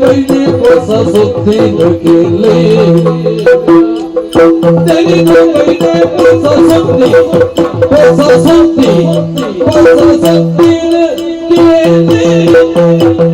Baile, cosa sottile che lei Querido baile, cosa sottile, cosa sottile, cosa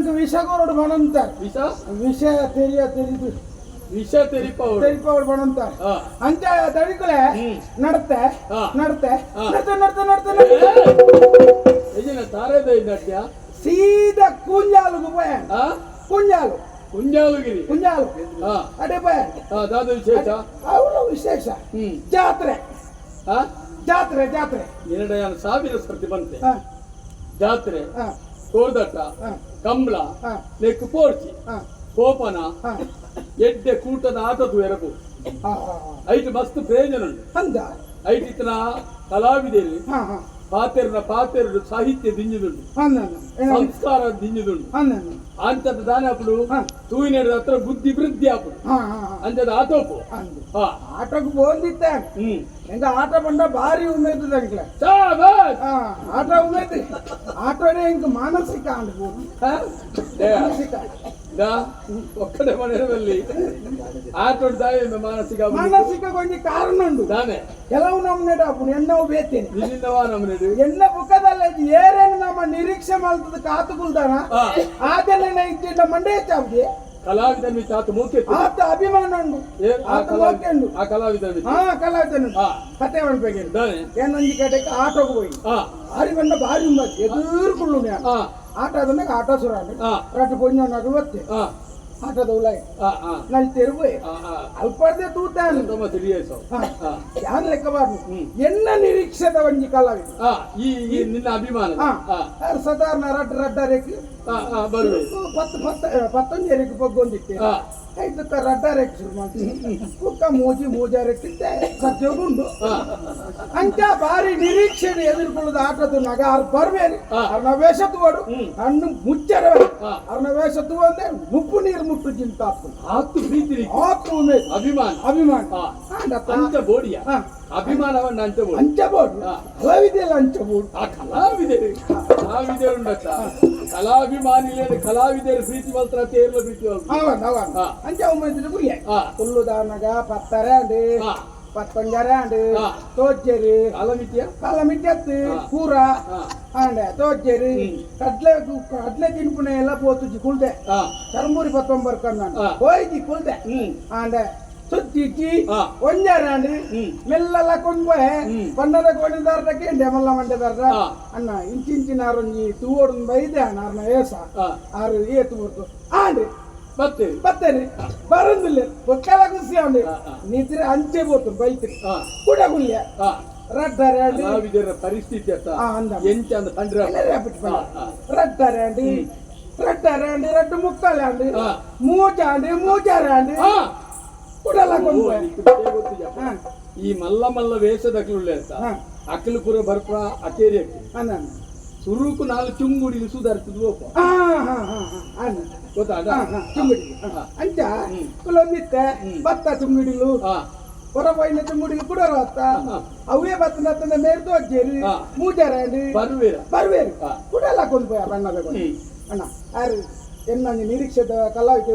ಇಂಕ ವಿಷ ಕೊರಡು ಬಣಂತ ವಿಷ? ವಿಷ ತೆರಿಯ ತೆರಿದು ವಿಷ ತೆರಿಪ ಬಣಂತ ಅಂತ. ಹಾ. ನಡತೆ ನಡತೆ. ನಡತೆ ನಡತೆ. ನಡತೆ ಎಜಿನ ತಾರೇದ ಇದ್ದಟ್ಯ ಸೀದಾ ಕುಂಜಾಲು ಹಾ ಕುಂಜಾಲು. ಕುಂಜಾಲುಗಿರಿ. ಕುಂಜಾಲು. ಹಾ. ಅಡೆ ಬಯ. ಹಾ ದಾದ ವಿಶೇಷ? ಅವಳು ವಿಶೇಷ. ಜಾತ್ರೆ. ಹಾ ಜಾತ್ರೆ ಜಾತ್ರೆ. ಎರಡು ಎರಡು ಸಾವಿರ ಸರ್ತಿ ಬಂತೆ. ಜಾತ್ರೆ. ಹಾ. ಕೋರ್ದಟ್ಟ ಕಂಬ್ಳ ಲೆಕ್ಕು ಪೋರ್ಚಿ ಕೋಪನ ಎಡ್ಡೆ ಕೂಟದ ಆತದು ಹಾ ಐದು ಮಸ್ತ್ ಪ್ರಯೋಜನ ಉಂಟು. ಐದು ಇತನ ಹಾ. ಪಾತೆರ್ನ ಪಾತೆರ್ಡು ಸಾಹಿತ್ಯ ದಿಂಜಿದುಂಡು ಸಂಸ್ಕಾರ ದಿಂಜಿದುಂಡು ಅಂತದ ದಾನಪುಡು ತೂಯಿನ ಹತ್ರ ಬುದ್ಧಿ ವೃದ್ಧಿ ಆಪುಡು ಅಂತದ ಆಟೋಪು ಆಟೋಕ್ ಬೋಂದಿತ್ತೆ ಎಂಗ ಆಟ ಬಂಡ ಭಾರಿ ಉಮೇದು ದಂಕ್ಲೆ ಆಟ ಉಮೇದು. ಆಟೋನೇ ಹಿಂಗ ಮಾನಸಿಕ ಅಂಡ್ ಮಾನಸಿಕ. ದೇ, ಮಾನಸಿಕ ದಾ, ಒಕ್ಕಡೆ ಮನೆಯಲ್ಲಿ ಆಟೋಡ್ ದಾಯಿ ಮಾನಸಿಕ ಅಭಿವೃದ್ಧಿ. ಮಾನಸಿಕ ಕೊಂಚ ಕಾರಣ ಉಂಟು ದಾನೆ ಕೆಲವು ನಮ್ಮನೆಡ ಅಪ್ಪು ಎನ್ನವು ಬೇತೇನೆ ನಿನ್ನಿಂದವಾ ನಮ್ಮನೆದು ಎನ್ನ ಬುಕ್ಕದಲ್ಲಿ ಏರೇನು ನಮ್ಮ ನಿರೀಕ್ಷೆ ಮಾಡ್ತದ ಕಾತುಗುಲ್ದಾನ ಹಾ. ಆದೆಲ್ಲ ಇದ್ದಿದ್ದ ಮಂಡೆ ಚಾವ್ದಿ ಕಲಾವಿದನ ಮಿತ್ತ ಆತ ಮೂಕೆ ಆತ ಅಭಿಮಾನ ಉಂಟು ಏ ಆ ಆತ ಕಲಾವಿ ಓಕೆ ಉಂಟು ಆ ಕಲಾವಿದನ ಮಿತ್ತ ಹಾ ಕಲಾವಿದನು ಹಾ ಕತೆ ಮಾಡ್ಬೇಕು ದಾನೆ ಏನೊಂದು ಕಡೆಗೆ ಆಟೋಗೆ ಹೋಗಿ ಹಾ ಭಾರಿ ಬಂದ ಭಾರಿ ಉಂಬತ್ತು ಎದುರ್ಕೊಳ್ಳು ಹಾ ಆಟ ಅದನ್ನ ಆಟ ಸುರ ಹಾ ರಟ್ಟು ಪುಣ್ಯ ನಗವತ್ತೆ ಹಾ ಆಟದ ಉಲಾಯ ನಲ್ಲಿ ತೆರುವೆ. ಅಲ್ಪರ್ದೆ ತೂತಾನು ತಮ್ಮ ತಿಳಿಯೇಸು ಯಾನ್ ಲೆಕ್ಕಬಾರ್ದು. ಎನ್ನ ನಿರೀಕ್ಷೆದ ಒಂಜಿ ಕಲಾವಿದ. ಈ ಈ ನಿನ್ನ ಅಭಿಮಾನ ಸಾಧಾರಣ ರಡ್ಡ ರಡ್ಡ ರೇಖೆ? ಹಾ ಹಾ ಬರುವೆ. ಪತ್ತು ಪತ್ತ ಪತ್ತೊಂದು ರೇಖೆ ಬಗ್ಗೊಂದಿತ್ತೆ ಹಾ ಐದು ರಡ್ಡ ರೇಖೆ ಶುರು ಮಾಡ್ತೀನಿ. ಕುಕ್ಕ ಮೋಜಿ ಮೂಜ ರೇಖೆ ಸತ್ಯೋಗುಂಡು ಅಂತ ಅಂಚ ಬಾರಿ ನಿರೀಕ್ಷೆ ಎದುರ್ಕೊಳ್ಳೋದು ಆಟದ ನಗ. ಅವ್ರು ಬರ್ಬೇರಿ. ಅವ್ರನ್ನ ವೇಷ ಹ್ಮ್. ಹಣ್ಣು ಮುಚ್ಚರ. ಅವ್ರನ್ನ ವೇಷ ತಗೊಂಡೆ. ಮುಪ್ಪು ನೀರು ಮುಟ್ಟು ಚಿಂತ ಆತು ಪ್ರೀತಿ ಹತ್ತು ಅಭಿಮಾನ. ಅಭಿಮಾನ. ಅಂತ. ಬೋಡಿಯ. ಅಭಿಮಾನವನ್ನ ಅಂಚ ಬೋಡಿ. ಹಂಚಬೋಡು ಹಾ. ಕಲಾವಿದೆಲ್ಲ ಹಂಚಬೋಡು ಆ ಕಲಾವಿದರು ಕಲಾವಿದರು ಉಂಡತ್ತ ಕಲಾಭಿಮಾನಿಲೇನು ಕಲಾವಿದರು ಪ್ರೀತಿ ಮಾತ್ರ ತೇರ್ಲ ಪ್ರೀತಿ ಮಾತ್ರ. ಅವನ್ ಅವನ್ ಹಾ. ಅಂಚ ಉಮೇದಿನ ಗುರಿಯ ಹಾ ಹುಲ್ಲು ದಾನಗ ಪತ್ತರೆ ಅಂಡು ಹಾ ಪತ್ತೊಂಜರೆ ಅಂಡು ಹಾ. ತೋಜೆರಿ ಕಾಲಮಿತಿಯ ಕಾಲ ಮಿಟ್ಟತ್ತು ಹಾ. ಕೂರ ಹಾ ಅಂಡೆ ತೋಜೆರಿ ಹ್ಮ್. ಕಡ್ಲೆ ಕಡ್ಲೆ ತಿನ್ಪುನೆ ಎಲ್ಲ ಪೋತುಜಿ ಕುಳ್ದೆ ಹಾ ಚರ್ಮೂರಿ ಪತ್ತೊಂಬರ್ ಕಣ್ಣ ಹಾ. ಹೋಯ್ದಿ ಕುಳ್ದೆ ಹ್ಮ್ ಅಂಡೆ ಸುತ್ತಿಚ್ಚಿ ಹಾ. ಒಂಜಾರಾಂಡಿ ಮೆಲ್ಲಲ ಕೊಂಡ್ಬೋಯ್ ಹ್ಮ್. ಪಂಡದ ಕೋಣಿದಾರ್ದಕ್ಕೆ ಮಲ್ಲ ಮಂಡ್ಯದಾರ್ದ ಹಾ. ಅಣ್ಣ ಇಂಚಿಂಚಿನಾರೊಂಜಿ ತೂವೊಡು ಬೈದೆ ಅಣ್ಣ ಅರ್ನ ಏಸ ಆರು ಏತು ಬರ್ತು ಆಂಡಿ. ಬರಂದಿಲ್ಲ. ಒಕ್ಕಲ ಖುಷಿ ಅಂಡಿ ಹಾ, ಹಾ. ನಿದ್ರೆ ಅಂಚೆ ಬೋತು ಬೈತ್ರಿ. ಹಾ ಕೂಡ ರಡ್ಡರೆ ಅಂಡಿ ಕಲಾವಿದರ ಪರಿಸ್ಥಿತಿ ಅತ್ತ ಹಾ, ಅಂದ. ಎಂಚ ಅಂದ ಕಂಡ್ರೆ ಬಿಟ್ಟು ಹಾ, ಹಾ. ರಡ್ಡರೆ ಅಂಡಿ ರಡ್ಡರೆ ಅಂಡಿ ರಡ್ಡು ಮುಕ್ಕಲಾಂಡಿ ಮೂಜಾಂಡಿ ಹಾ. ಈ ಮಲ್ಲ ಮಲ್ಲ ವೇಷದ ಅಕ್ಲುಳ್ಳೆ ಅಂತ. ಹಾ. ಅಕ್ಕಲು ಪುರ ಬರ್ಪ ಅಕೇರಿ ಅಕ್ಕಿ ಸುರುಕು ನಾಲ್ಕು ಚುಂಗುಡಿಲು ಸುಧಾರಿಸುದು ಓಪ ಆ, ಹಾ, ಹಾ, ಹಾ, ಅನ್ನ. ಗೊತ್ತಾದ? ಚುಂಗುಡಿ. ಅಂಚ ಕುಲೊಂದಿತ್ತೆ ಭತ್ತ ಚುಂಗುಡಿಲು. ಹಾ. ಹೊರಬೈನ ಚುಂಗುಡಿಲು ಕುಡರ ಹೊತ್ತ ಹಾ. ಅವೇ ಬತ್ತನ ಮೇರ್ ತೋಜೇರಿ ಹಾ. ಬರ್ವೇರ ಬರುವೇರ. ಬರ್ವೇರು. ಹಾ. ಕುಡಲ್ಲ ಕೊಂಡ್പോಯ ಬಣ್ಣದ ಕೊಂಡು. ಹ್ಮ್. ಅಣ್ಣ ಯಾರು? ಎನ್ನ ನಿರೀಕ್ಷಿತ ಕಲಾವಿದ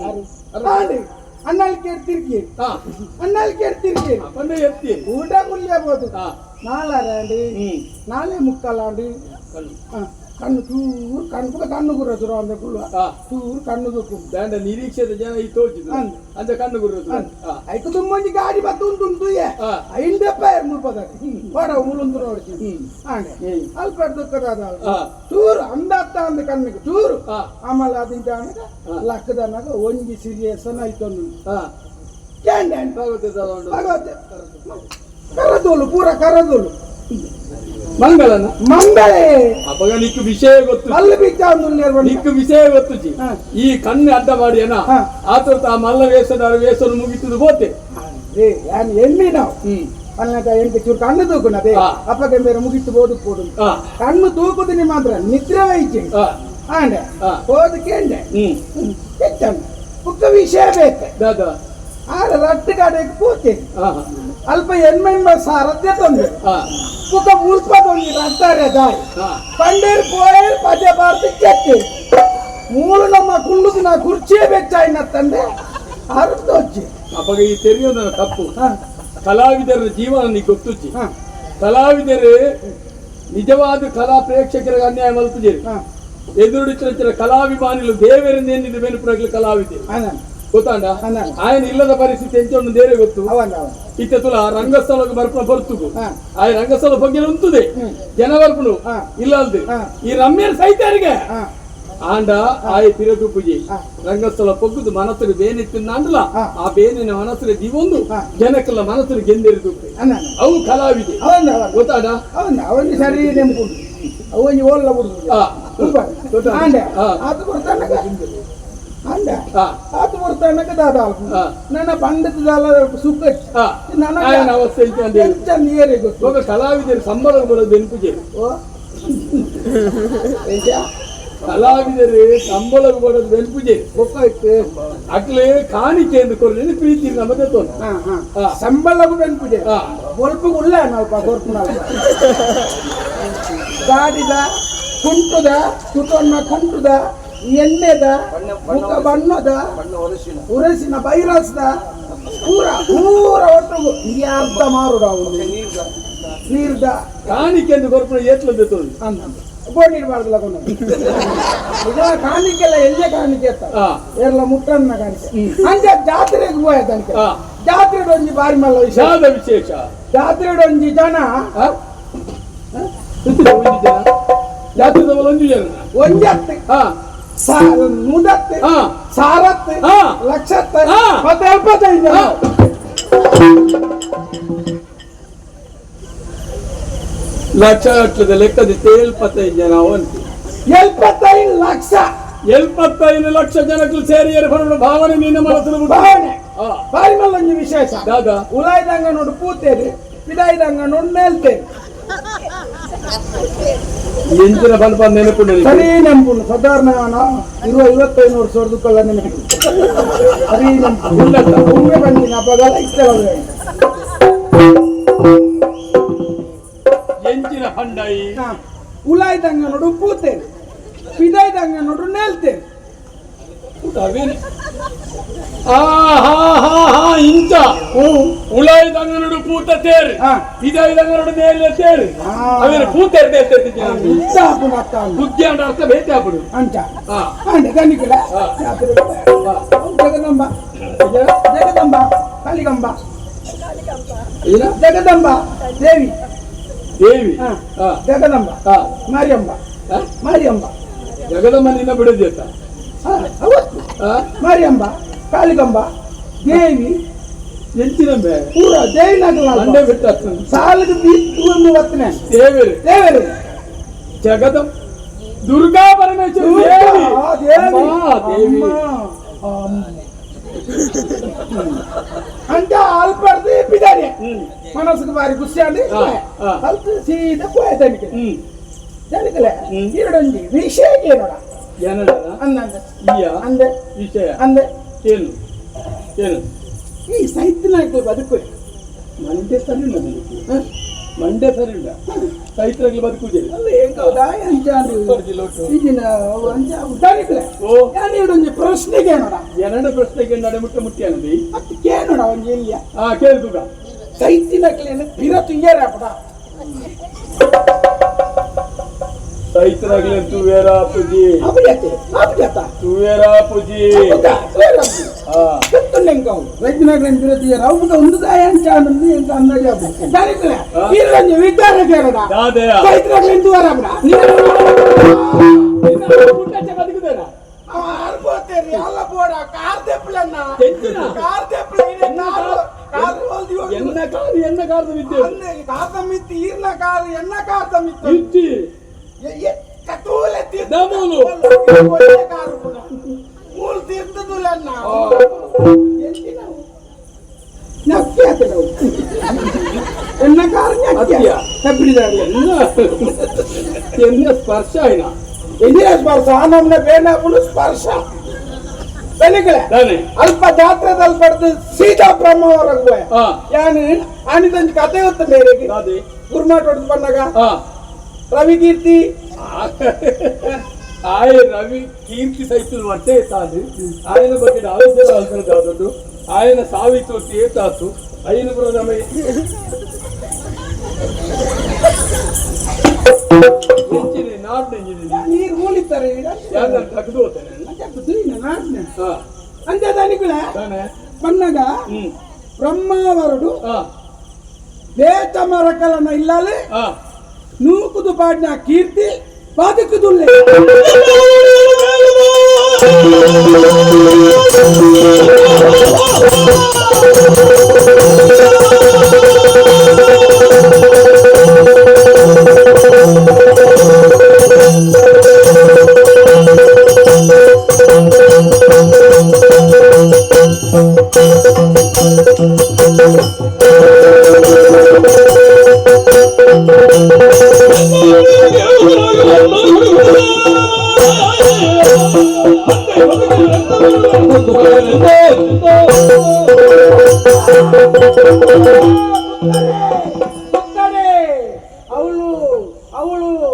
ಯಾರು? ಅಣ್ಣಲ್ಲಿ ಕೇಳಿ ತಿರ್ಗಿ ಹಾ ಅಣ್ಣಲ್ಲಿ ಕೇಳಿ ತಿರ್ಗಿ ಬಂದೆ ಎತ್ತಿ ಊಟ ಮುಲ್ಯಬೋದು ಹಾ ನಾಳೆ ಹ್ಮ್ ನಾಳೆ ಮುಕ್ಕಲಾಂಡಿ ಕಣ್ಣು ಆ, ಕಣ್ಣು ಚೂರು ಕಣ್ಣು ಕಣ್ಣು ಗುರ ಚೂರು ಅಂದ್ರೆ ಕುಳ್ಳುವ. ಚೂರು ಕಣ್ಣು ದುಕ್ಕು. ಬ್ಯಾಂಡ ನಿರೀಕ್ಷೆದ ಜನ ಈ ತೋಚಿದ್ರು. ಅಂದ್. ಅಂತ ಕಣ್ಣು ಗುರುತು ಹಾ. ಐಕು ತುಂಬೊಂಜಿ ಗಾಡಿ ಬತ್ತು ಉಂಟು ಉಂಟು. ಐಂದಪ್ಪ ಮುಲ್ಪದ ಹೊರ ಮುಳುಂದು ನೋಡ್ತೀನಿ ಹ್ಮ್. ಅಲ್ಪ ದುಃಖದ ಚೂರು ಅಂದತ್ತ ಅಂದ ಕಣ್ಣಿಗೆ ಚೂರು. ಆಮೇಲೆ ಅದಿಂತ. ಲಕ್ಕದನಾಗ ಒಂಜಿ ಸೀರಿಯಸ್ ಕ್ಯಾಂಡೆ ಭಗವತಿ ಭಗವತೆ ಕರದೋಲು ಪೂರ ಕರದೋಲು. ಮಂಗಳನ ಮಂಗಳೇ ಅಪಗ ನಿಕ್ಕು ವಿಷಯ ಗೊತ್ತು ಅಲ್ಲಿ ಬಿಚ್ಚ ಒಂದು ನೇರ್ಬಂಡಿ ನಿಕ್ಕು ವಿಷಯ ಗೊತ್ತು ಜಿ ಹಾ. ಈ ಕಣ್ಣು ಅಡ್ಡ ಮಾಡಿ ಅಣ್ಣ ಹಾ. ಆತುರ್ತ ಆ ಮಲ್ಲ ವೇಷದ ವೇಷವನ್ನು ಮುಗಿತದು ಹೋತೆ ಏ ಯಾನ್ ಎಣ್ಣಿ ನಾವು ಹ್ಮ್ ಅಲ್ಲದ ಎಂಟು ಚೂರು ಕಣ್ಣು ತೂಕುನದೆ ಹಾ. ಅಪ್ಪಗೆ ಬೇರೆ ಮುಗಿತು ಬೋದು ಕೊಡು ಹಾ ಕಣ್ಣು ತೂಕುದಿನಿ ಮಾತ್ರ ನಿದ್ರೆ ವೈದ್ಯ ಹಾ ಆಂಡೆ ಹಾ. ಹೋದ ಕೇಂಡೆ ಹ್ಮ್ ಹೆಚ್ಚಂಡ ಪುಕ್ಕ ವಿಷಯ ಬೇಕೆ ದಾದ ಆಡ ರಟ್ಟು ಗಾಡಿಗೆ ಪೂತೆ ಹಾ ಅಲ್ಪ ಎನ್ಮೆನ್ ಸಾರಥ್ಯ ತೊಂದ್ರೆ ಮುಖ ಮುಡ್ಸ್ಕೊಂಡು ಅಂತಾರೆ ದಾಯ್ ಪಂಡೇರ್ ಪೋಯರ್ ಪದ್ಯ ಭಾರತಿ ಕೆತ್ತಿ ಮೂಳು ನಮ್ಮ ಕುಂಡುದು ನಾ ಕುರ್ಚಿ ಬೆಚ್ಚಾಯಿನ ತಂದೆ ಅರ್ಥ ಹೊಚ್ಚಿ ಅವಾಗ ಈ ತೆರೆಯೋದನ್ನ ತಪ್ಪು ಕಲಾವಿದರ ಜೀವನ ನೀ ಗೊತ್ತುಚ್ಚಿ ಕಲಾವಿದರು ನಿಜವಾದ ಕಲಾ ಪ್ರೇಕ್ಷಕರಿಗೆ ಅನ್ಯಾಯ ಮಲ್ತಿದ್ದೀರಿ ಎದುರುಡಿಸಿರ ಕಲಾಭಿಮಾನಿಗಳು ದೇವರಿಂದ ಏನಿದೆ ಮೇಲೆ ಕಲಾವಿದರು ಗೊತ್ತಾಂಡ ಅನ್ನ ఆయన ಇಲ್ಲದ ಪರಿಸ್ಥಿತಿ ಎಂಚೊಂದು ದೇರೆ ಗೊತ್ತು ಅವನ ಅವನ ಇತ್ತ ತುಲ ರಂಗಸ್ಥಳಕ್ಕೆ ಬರ್ಪುನ ಬರ್ತುಗು ಹಾ ಆ ರಂಗಸ್ಥಳ ಬಗ್ಗೆ ಉಂತುದೆ ಹ್ಮ್. ಜನ ಬರ್ಪುನು ಹಾ. ಇಲ್ಲ ಅಲ್ದೆ ಹಾ. ಈ ರಮ್ಯರ್ ಸೈತಾರಿಗೆ ಹಾ ಆಂಡ ಆಯ ತಿರದು ಪೂಜೆ ಹಾ. ರಂಗಸ್ಥಳ ಪೊಗ್ಗುದು ಮನಸ್ಸಿಗೆ ಬೇನಿತ್ತಿನ ಅಂಡಲ ಹಾ. ಆ ಬೇನಿನ ಮನಸ್ಸಿಗೆ ದಿವೊಂದು ಹಾ. ಜನಕ್ಕೆಲ್ಲ ಮನಸ್ಸಿಗೆ ಗೆಂದೆರಿದು ಅನ್ನ ಅವು ಕಲಾವಿದೆ ಅವನ ಅವನ ಗೊತ್ತಾಡ ಅವನ ಅವನಿಗೆ ಸರಿ ನೆಂಪುಂಡು ಅವನಿಗೆ ಓಲ್ಲ ಬಿಡುದು ಹಾ. ಗೊತ್ತಾದ? ಅಂದ ಅದು ಬರ್ತಾನಕ್ಕೆ ದಾದಾಲ್ ನನ್ನ ಪಂಡಿತ ದಾಲ ಸುಕ್ಕಟ್ ನನ್ನ ಅವಸ್ಥೆ ಎಂತ ನೀರೇ ಗೊತ್ತು ಒಬ್ಬ ಕಲಾವಿದರು ಸಂಬಳ ಬರೋದು ನೆನಪಿಗೆ ಕಲಾವಿದರು ಸಂಬಳ ಬರೋದು ನೆನಪಿಗೆ ಗೊತ್ತಾಯ್ತು ಅಟ್ಲೇ ಕಾಣಿಕೆ ಎಂದು ಕೊರಲಿ ಪ್ರೀತಿ ನಮಗೆ ತೋರು ಸಂಬಳ ಕೂಡ ನೆನಪಿಗೆ ಸ್ವಲ್ಪ ಉಳ್ಳ ನಾವು ಸ್ವಲ್ಪ ಗಾಡಿದ ಕುಂಟುದ ಕುಟೊನ್ನ ಕುಂಟುದ ಎಣ್ಣೆದ ಮುಖ ಬಣ್ಣದ ಉರಸಿನ ಬೈರಸ್ದ ಪೂರ ಪೂರ ಒಟ್ಟು ಅರ್ಥ ಅರ್ಧ ಮಾರುಡ ಅವನು ನೀರ್ದ? ಕಾಣಿಕೆ ಎಂದು ಕೊರಪುನ ಎತ್ಲು ತೋನು ಅಂತ ಬೋಡಿರ್ಬಾರ್ದಲ್ಲ ಕೊಂಡು ಕಾಣಿಕೆ ಎಲ್ಲ ಎಲ್ಲೇ ಕಾಣಿಕೆ ಅಂತ. ಹಾ ಎಲ್ಲ ಮುಟ್ಟನ್ನ ಕಾಣಿಕೆ. ಅಂಜ ಜಾತ್ರೆಗೆ ಹೋಯ್ತಂತೆ ಹಾ ಜಾತ್ರೆಗೆ ಒಂಜಿ ಬಾರಿ ಮಲ್ಲ ವಿಶಾಲ ವಿಶೇಷ? ಜಾತ್ರೆ ಒಂಜಿ ಜನ. ಜಾತ್ರೆ ಒಂದು ಜನ? ಜಾತ್ರೆದ ಒಂದು ಒಂಜಿ ಹತ್ತು ಹಾ. ಸಾರತ್ತು ಹಾ. ಲಕ್ಷತ್ತ. ಮತ್ತೆ ಎಪ್ಪತ್ತೈದು. ಲಕ್ಷ ಲಕ್ಷದ ಲೆಕ್ಕದ ಎಲ್ಪತ್ತೈದು ಜನ ಅವಂತಿ ಎಪ್ಪತ್ತೈದು ಲಕ್ಷ. ಎಲ್ಪತ್ತೈದು ಲಕ್ಷ ಜನಕ್ಕೆ ಸೇರಿ ಬರೋಣ ಭಾವನೆ ನಿನ್ನ ಮನಸ್ಸು. ಭಾವನೆ. ಹಾ. ಬಾರಿ ಮಲ್ಲ ಒಂಜಿ ವಿಶೇಷ. ದಾದ. ಉಲಾಯ್ದಂಗ ನೋಡು ಪೂತೇರಿ ಪಿದಾಯ್ದಂಗ ನೋಡು ನೇಲ್ತೇರಿ ಎಂಚಿನ ಬಲ್ಪ ನೆನಪು ನನಗೆ. ಸರಿ ನೆಂಪುಂಡು ಸಾಧಾರಣ ನಾವು ಇರುವ ಐವತ್ತೈದು ವರ್ಷ ಹೊಡೆದುಕೊಳ್ಳ ನೆನಪು ಸರಿ ನೆಂಪು ಉನ್ನತ. ಒಮ್ಮೆ ಬಂದಿನ ಹಬ್ಬಗಳ ಇಷ್ಟಲ್ಲ ಎಂಚಿನ ಹಂಡಾಯಿ ಉಲಾಯ್ದಂಗ ನೋಡು ಪೂತೇರಿ ಪಿದಾಯ್ದಂಗ ನೋಡು ನೇಲ್ತೇರಿ ಆ ಹಾ ಹಾ ಹಾ ಇಂಚ ಉಳಾಯ್ದಂಗನಡು ಪೂತ ತೇರಿ. ಹಾ. ಇದಾಯ್ದಂಗನಡು ಮೇಲೆ ತೇರಿ. ಅವೇನು ಪೂತೇರು ತೇರ್ತಿದ್ದೆ ಇಷ್ಟ ಹಾಪುನ ಅತ್ತ ಅಂದು. ಬುದ್ಧಿ ಅಂಡ ಅರ್ಥ ಬೇತೆ ಆಗ್ಬಿಡು. ಅಂತ ಹಾ. ಜಗದಂಬ. ಜಗದಂಬ. ಕಾಳಿಗಂಬ ಜಗದಂಬ. ದೇವಿ. ದೇವಿ. ಜಗದಂಬ. ಮಾರಿಯಂಬ? ಮಾರಿಯಂಬ. ಜಗದಮ್ಮ ನಿನ್ನ ಅವತ್ತು ಹಾ ಮಾರಿಯಂಬ ಕಾಳಿಗಂಬ ದೇವಿ ಎಂಚಿನ ಬೇ ಪೂರ ದೇವಿ ನಗಲ ಮಂಡೆ ಬಿಟ್ಟು ಹತ್ತು ಸಾಲದ ಬಿತ್ತು ಒಂದು ವತ್ತನೆ ದೇವರು ದೇವರು ಜಗದಂ ದುರ್ಗಾ ಪರಮೇಶ್ವರಿ ದೇವಿ ಆ, ದೇವಿ ಅಮ್ಮ, ದೇವಿ ಅಮ್ಮ. ಅಮ್ಮ. ಅಂತ ಅಲ್ಪಡ್ದು ಬಿದ್ದಾರಿ ಹ್ಮ್ ಮನಸ್ಸಿಗೆ ಬಾರಿ ಖುಷಿ ಆಗಿ ಹಾ, ಹಾ. ಅಲ್ಪ ಸೀದಾ ಹೋಯ್ತನಿಗೆ ಹ್ಮ್ ಇಯ? ಅಂದ ಅಂದ ಅಂದೆ ವಿಷಯ? ಅಂದೆ ಏನು? ಏನು? ಈ ನಾಯಕರು ಬದುಕು ಮಂಡ್ಯ ಸರಿ ಇಲ್ಲ ನನಗೆ. ಮಂಡ್ಯ ಸರಿ ಇಲ್ಲ. ಚೈತ್ರಾಗ್ಲಿ ಬದುಕುದಿಲ್ಲ ಅಲ್ಲ ಅಂಚಾಂದು ಕೊಡ್ಜಿಲ್ಲ ಒಟ್ಟು ಈಗಿನ ಅಂಚ ಉದ್ದಾರಿಕ್ಲೆ ಓ. ಈಡೊಂಜಿ ಪ್ರಶ್ನೆಗೆ ಏನೋಡ ಎರಡು ಪ್ರಶ್ನೆಗೆ ನಡೆ ಮುಟ್ಟ ಮುಟ್ಟಿ ಅನ್ನದಿ. ಮತ್ತೆ ಕೇಳೋಣ ಒಂಜಿ ಆ ಹಾ ಕೇಳ್ತುಗ ಸೈತಿನ ಕ್ಲೇನು ಪಿರತು ಏರಾಪಡ ಚೈತ್ರಾಗ್ಲಿ ತುವೇರಾ ಪೂಜಿ ಅಭಿಜತೆ ಅಭಿಜತ ತುವೇರಾ ಪೂಜಿ ಹಾ. ಪಿರತು ಏರ ಅವುಗ ಒಂದು ದಾಯ ಅಂಚ ಅನ್ನೋದು ಎಂತ ಅಂದಾಜು ಆಗ್ಬಿಡುತ್ತೆ ಜಾರಿಕ್ಲೆ ಈರೊಂಜಿ ವಿಚಾರ ಕೇಳೋಣ ದಾದೆಯ ಸೈತ್ನಾಗ್ರನ್ ದುವಾರಾಪಡ ಬದುಕುದೇನ ಅರ್ಬೋತೇರಿ ಅಲ್ಲ ಬೋಡ ಕಾರ್ ದೆಪ್ಪಲನ್ನ ತೆಂಚಿನ? ಕಾರ್ ದೆಪ್ಪಲ ಇದೆ ಕಾರ್ ಕಾರ್ ಹೋಲ್ದಿ ಹೋಗಿ ಎನ್ನ ಕಾದು ಎನ್ನ ಕಾದು ವಿದ್ಯೆ ಅಂದೆ ಕಾರ್ ತಮ್ಮಿತ್ತು ಈರ್ನ ಕಾರ್ ಎನ್ನ ಕಾರ್ ತಮ್ಮಿತ್ತು ಇತ್ತಿ ಕತೂಲೆ ತೀರ್ಥ ನಮೂಲು ಒಳ್ಳೆ ಕಾರು ಕೂಡ ಮೂರು ತೀರ್ಥದುಲನ್ನ ಎಂತಿನ ನಕ್ಕಿ ಆತ ನಾವು ಎನ್ನ ಕಾರ್ ನಕ್ಕಿ ಅತ್ಯ. ಕಬ್ಬಿಡಿದಾಗಲಿ ಎನ್ನ ಎನ್ನ ಸ್ಪರ್ಶ ಆಯ್ನ ಎಂದಿನ ಸ್ಪರ್ಶ ನಮ್ಮನ್ನ ಬೇನಾಪುಲು ಸ್ಪರ್ಶ ಬೆನಿಕಳೆ ತಾನೆ ಅಲ್ಪ ಜಾತ್ರೆದಲ್ಲಿ ಪಡೆದು ಸೀತಾ ಬ್ರಹ್ಮವರೆಗೂ ಹಾ ಯಾನು ಆನಿದಂಜಿ ಕತೆ ಗೊತ್ತ ಮೇರೆಗೆ ದಾದೆ ಗುರುಮಾಟ್ ಹೊಡೆದು ಬಂದಾಗ ಹಾ ರವಿ ಕೀರ್ತಿ ಆಯ ರವಿ ಕೀರ್ತಿ ಸೈತಲ್ ಮಟ್ಟೆ ತಾದು ఆయన ಬಗ್ಗೆ ಆಲೋಚನೆ ಅಲ್ಕೊಂಡು ఆయన ಸಾವಿತ್ತು ತೇತಾತು ಐನು ಕೂಡ ನಮಗೆ ಎಂಚಿನಿ ನಾಡ್ ಎಂಜಿನಿ ನೀರು ಮೂಲಿತಾರೆ ಯಾರು ತೆಗೆದು ಹೋಗ್ತೇನೆ ಹಾ ಅಂತೆ ದನಿಗಳ ತಾನೆ ಬಂದಾಗ ಹ್ಮ್ ಬ್ರಹ್ಮವರುಡು ಹಾ Nuco do Bar da Kirti, pode que do leite.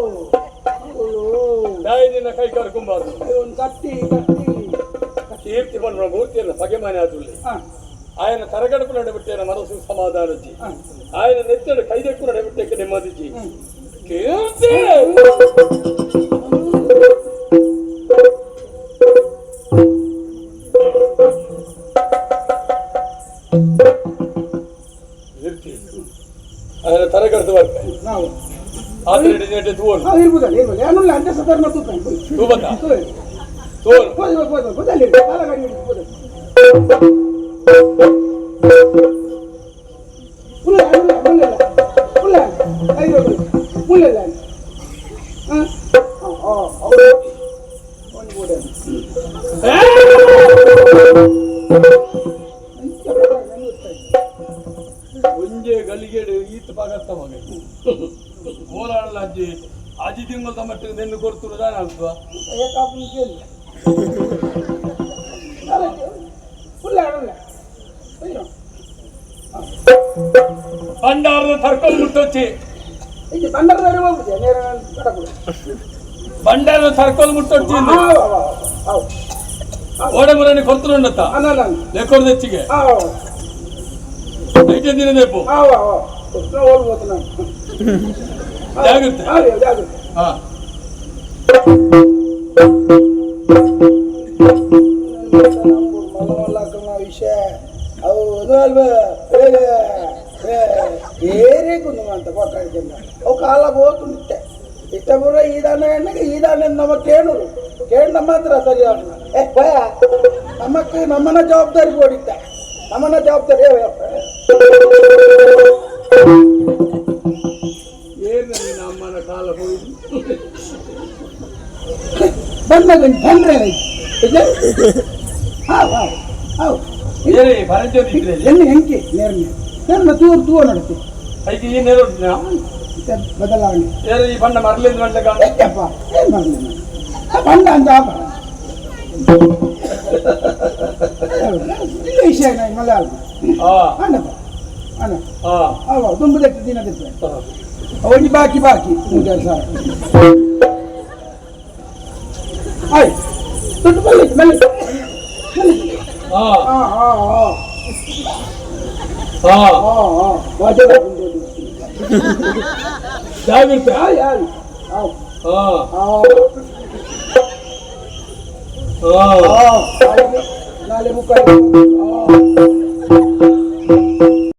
ಅವಳು ಅವಳು ದಾಯಿನ ಕೈ ಕರ್ಕೊಂಬಾರ್ದು ಒಂದು ಕತ್ತಿ ಕತ್ತಿ ಕೀರ್ತಿ ಬಂದ್ರ ಮೂರ್ತಿಯನ್ನು ಬಗೆ ಮನೆ ಆದಲ್ಲಿ ಹ, ఆయన తరగడుపు నడబెట్టిన మనసు సమాధానచి ಹ. ఆయన నెత్తడు కైదెక్కు నడబెట్టే నెమ్మదిచి కీర్తి ನೆಟ್ಟೆ ತೂವನು ನಾವು ಇರ್ಬೋದಲ್ಲ ಇರ್ಬೋದು. ಯಾನುಲ್ಲ ಅಂತೆ ತೂಬತ್ತ ಹೋಯ್ ತೋರು ಹೋಯ್ ಹೋಯ್ ಹೋಯ್ ಹೋಯ್ ಅಲ್ಲಿ ಕಾಲ ಗಾಡಿ ಹಿಡಿದು ಹೋದ. ಮುಲ್ಲ ಮುಲ್ಲ ಮುಲ್ಲ ಮೂಲಾಡಲ ಅಜ್ಜಿ ಅಜ್ಜಿ ತಿಂಗಳು ತಮ್ಮಟ್ಟು ನೆನ್ನು ಕೊಡ್ತುರು ದಾನ ಆಗ್ತದ ಏಕಾಪಿ ಕೇಳಿ ಮುಲ್ಲ ಮುಲ್ಲ ಅಯ್ಯೋ ಭಂಡಾರದ ತರ್ಕೊಂಡು ಮುಟ್ಟೊಚ್ಚಿ ಇದು ಬಂಡರದಲ್ಲಿ ಹೋಗ್ಬಿಟ್ಟೆ ನೇರ ಕಡಪುಡು ಭಂಡಾರದ ತರ್ಕೊಂಡು ಮುಟ್ಟೊಚ್ಚಿ ಹಾವ್ ಹಾವ್ ಹಾವ್ ಓಡೆ ಮುರನಿ ಕೊಡ್ತುಂಡತ್ತ ಹೋಗ್ಬೋದು ನಾನು ವಿಷಯ ಅವು ಅದು ಅಲ್ವ ಬೇರೆ ಕುಂದು ಅಂತ ಪಕ್ಕಿಂದ ಅವು ಕಾಲ ಹೋಗ್ತುಂಟೆ ಇಷ್ಟ ಬರೋ ಈ ದಾನ ಎಣ್ಣೆಗೆ ಈ ನಮ್ಮ ಕೇಣರು ಕೇಳ ಹತ್ರ ಸರಿ ಅವ್ರನ್ನ ಏ ಭಯ ನಮ್ಮಕ್ಕೆ ನಮ್ಮನ್ನ ಜವಾಬ್ದಾರಿ ಬೋಡಿತ್ತ ನಮ್ಮನ್ನ ಜವಾಬ್ದಾರಿ. ಏನು ನಿನ್ನ ಅಮ್ಮನ ಕಾಲ ಹೋಯ್ತು. ಬಂದಾಗ ಬಂದ್ರೆ ಏನೇ ಭರಂಜೋದಿ ಇದ್ರೆ ಎಣ್ಣೆ ಹೆಂಗೆ? ನೇರ್ನೆ ನೇರ್ನ ತೂರ್ ತೂವ ನಡತೆ. ಐದು ಏನೇನು ಮತ್ತೆ ಬದಲಾವಣೆ. ಈ ಬಣ್ಣ ಮರಲಿಂದ ಎತ್ತಪ್ಪ ಏನ್? ಆ ಬಂಡ ಅಂತ ಆಪ. ಹೌದಾ? ಇಲ್ಲ ವಿಷಯ ಮಲಯಾಳ. ಹಾ ana. Ah. Awa dum bedek dina bedek ah. Awa ni baki baki ujar sa ai tu tu balik. Balik. Ah. Ah ah ah. Ah. Ah ah. Lah. Ah ah ah ah ah. Ah. Ah. Ah. Ah ah ah ah ah ah ah.